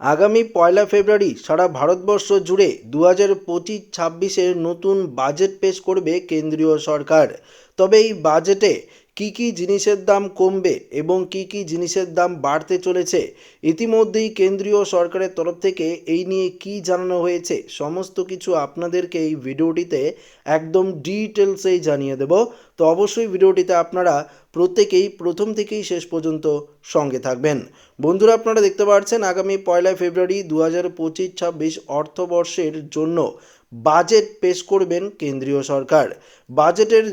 আগামী পয়লা ফেব্রুয়ারি সারা ভারতবর্ষ জুড়ে দু হাজার পঁচিশ ছাব্বিশের নতুন বাজেট পেশ করবে কেন্দ্রীয় সরকার। তবে এই বাজেটে কী কী জিনিসের দাম কমবে এবং কী কী জিনিসের দাম বাড়তে চলেছে, ইতিমধ্যেই কেন্দ্রীয় সরকারের তরফ থেকে এই নিয়ে কী জানানো হয়েছে সমস্ত কিছু আপনাদেরকে এই ভিডিওটিতে একদম ডিটেলসেই জানিয়ে দেব। তো অবশ্যই ভিডিওটিতে আপনারা প্রত্যেকেই প্রথম থেকেই শেষ পর্যন্ত সঙ্গে থাকবেন। বন্ধুরা, আপনারা দেখতে পাচ্ছেন আগামী পয়লা ফেব্রুয়ারি দু হাজার পঁচিশ ছাব্বিশ অর্থবর্ষের জন্য বাজেট পেশ করবেন কেন্দ্রীয় সরকার। বাজেটের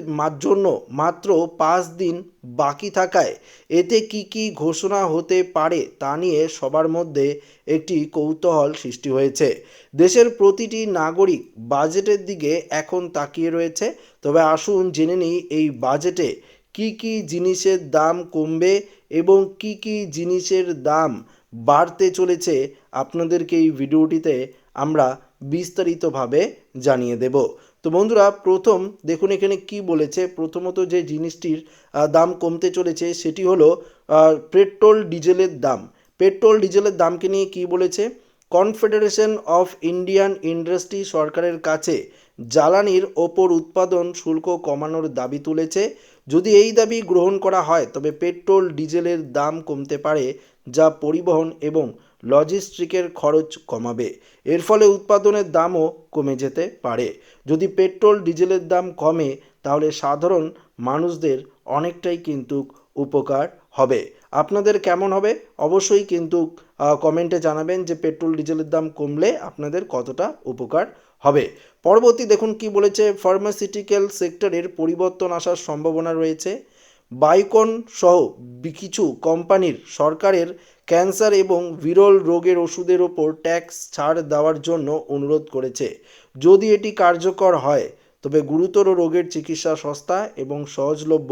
জন্য মাত্র পাঁচ দিন বাকি থাকায় এতে কি কি ঘোষণা হতে পারে তা নিয়ে সবার মধ্যে একটি কৌতূহল সৃষ্টি হয়েছে। দেশের প্রতিটি নাগরিক বাজেটের দিকে এখন তাকিয়ে রয়েছে। তবে আসুন জেনে নিই এই বাজেটে কি কি জিনিসের দাম কমবে এবং কি কি জিনিসের দাম বাড়তে চলেছে আপনাদেরকে এই ভিডিওটিতে আমরা বিস্তারিতভাবে জানিয়ে দেব। তো বন্ধুরা, প্রথম দেখুন এখানে কি বলেছে। প্রথমত যে জিনিসটির দাম কমতে চলেছে সেটি হলো পেট্রোল ডিজেলের দাম। পেট্রোল ডিজেলের দামকে নিয়ে কি বলেছে? কনফেডারেশন অফ ইন্ডিয়ান ইন্ডাস্ট্রি সরকারের কাছে জ্বালানির ওপর উৎপাদন শুল্ক কমানোর দাবি তুলেছে। যদি এই দাবি গ্রহণ করা হয়, তবে পেট্রোল, ডিজেলের দাম কমতে পারে, যা পরিবহন এবং লজিস্টিকের খরচ কমাবে। এর ফলে উৎপাদনের দামও কমে যেতে পারে। যদি পেট্রোল, ডিজেলের দাম কমে, তাহলে সাধারণ মানুষদের অনেকটাই কিন্তু উপকার হবে। আপনাদের কেমন হবে? অবশ্যই কিন্তু কমেন্টে জানাবেন যে পেট্রোল, ডিজেলের দাম কমলে আপনাদের কতটা উপকার হবে। পরবর্তী দেখুন কি বলেছে ফার্মাসিউটিক্যাল সেক্টরের পরিবর্তন আসার সম্ভাবনা রয়েছে। বাইকন সহ কিছু কোম্পানির সরকারের ক্যান্সার এবং বিরল রোগের ওষুধের ওপর ট্যাক্স ছাড় দেওয়ার জন্য অনুরোধ করেছে। যদি এটি কার্যকর হয়, তবে গুরুতর রোগের চিকিৎসা সস্তা এবং সহজলভ্য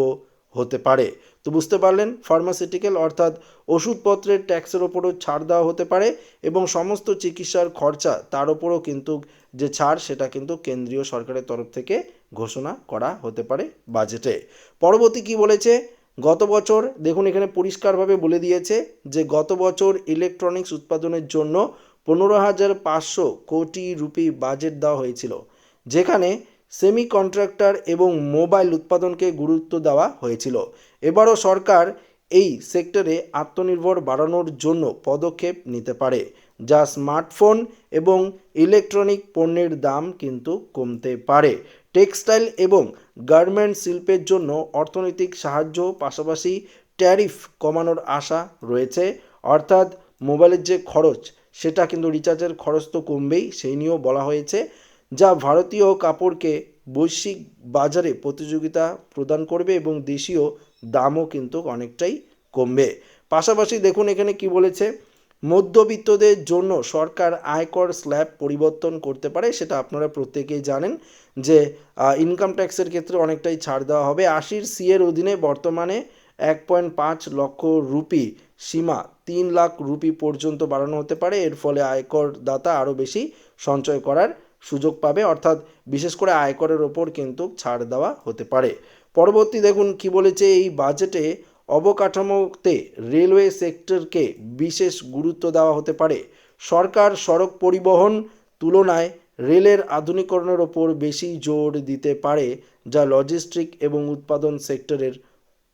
হতে পারে। তো বুঝতে পারলেন ফার্মাসিউটিক্যাল অর্থাৎ ওষুধপত্রের ট্যাক্সের ওপরও ছাড় দেওয়া হতে পারে এবং সমস্ত চিকিৎসার খরচা তার ওপরও কিন্তু যে ছাড় সেটা কিন্তু কেন্দ্রীয় সরকারের তরফ থেকে ঘোষণা করা হতে পারে বাজেটে পরবর্তী কি বলেছে? গত বছর, দেখুন এখানে পরিষ্কারভাবে বলে দিয়েছে যে গত বছর ইলেকট্রনিক্স উৎপাদনের জন্য পনেরো হাজার পাঁচশো কোটি রুপি বাজেট দেওয়া হয়েছিল, যেখানে সেমি কন্ট্রাক্টর এবং মোবাইল উৎপাদনকে গুরুত্ব দেওয়া হয়েছিল। এবারও সরকার এই সেক্টরে আত্মনির্ভর বাড়ানোর জন্য পদক্ষেপ নিতে পারে, যা স্মার্টফোন এবং ইলেকট্রনিক পণ্যের দাম কিন্তু কমতে পারে। টেক্সটাইল এবং গার্মেন্ট শিল্পের জন্য অর্থনৈতিক সাহায্য পাশাপাশি ট্যারিফ কমানোর আশা রয়েছে। অর্থাৎ মোবাইলের যে খরচ, সেটা কিন্তু রিচার্জের খরচ তো কমবেই, সেই নিয়েও বলা হয়েছে। যা ভারতীয় কাপড়কে বৈশ্বিক বাজারে প্রতিযোগিতা প্রদান করবে এবং দেশীয় দামও কিন্তু অনেকটাই কমবে। পাশাপাশি দেখুন এখানে কি বলেছে, মধ্যবিত্তদের জন্য সরকার আয়কর স্ল্যাব পরিবর্তন করতে পারে, সেটা আপনারা প্রত্যেকেই জানেন যে ইনকাম ট্যাক্সের ক্ষেত্রে অনেকটাই ছাড় দেওয়া হবে। আশির সি এর অধীনে বর্তমানে এক পয়েন্ট পাঁচ লক্ষ রুপি সীমা তিন লাখ রুপি পর্যন্ত বাড়ানো হতে পারে। এর ফলে আয়কর দাতা আরও বেশি সঞ্চয় করার সুযোগ পাবে, অর্থাৎ বিশেষ করে আয়করের ওপর কিন্তু ছাড় দেওয়া হতে পারে। পরবর্তী দেখুন কি বলেছে, এই বাজেটে অবকাঠামোতে রেলওয়ে সেক্টরকে বিশেষ গুরুত্ব দেওয়া হতে পারে। সরকার সড়ক পরিবহন তুলনায় রেলের আধুনিকরণের ওপর বেশি জোর দিতে পারে, যা লজিস্টিক এবং উৎপাদন সেক্টরের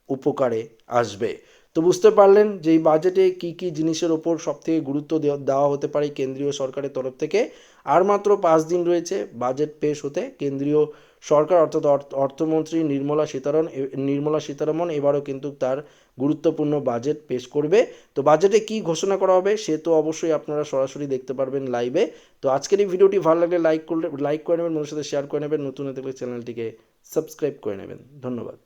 উপকারে আসবে। তো বুঝতে পারলেন যে এই বাজেটে কি কি জিনিসের ওপর সবথেকে গুরুত্ব দেওয়া- হতে পারে কেন্দ্রীয় সরকারের তরফ থেকে। আর মাত্র পাঁচ দিন রয়েছে বাজেট পেশ হতে। কেন্দ্রীয় সরকার অর্থাৎ অর্থ- অর্থমন্ত্রী নির্মলা সীতারমন এ- নির্মলা সীতারমন এবারও কিন্তু তার গুরুত্বপূর্ণ বাজেট পেশ করবে। তো বাজেটে কি ঘোষণা করা হবে সে তো অবশ্যই আপনারা সরাসরি দেখতে পারবেন লাইভে তো আজকের এই ভিডিওটি ভালো লাগলে লাইক করলে লাইক করে নেবেন মানুষের সাথে শেয়ার করে নেবেন। নতুন থাকলে চ্যানেলটিকে সাবস্ক্রাইব করে নেবেন। ধন্যবাদ।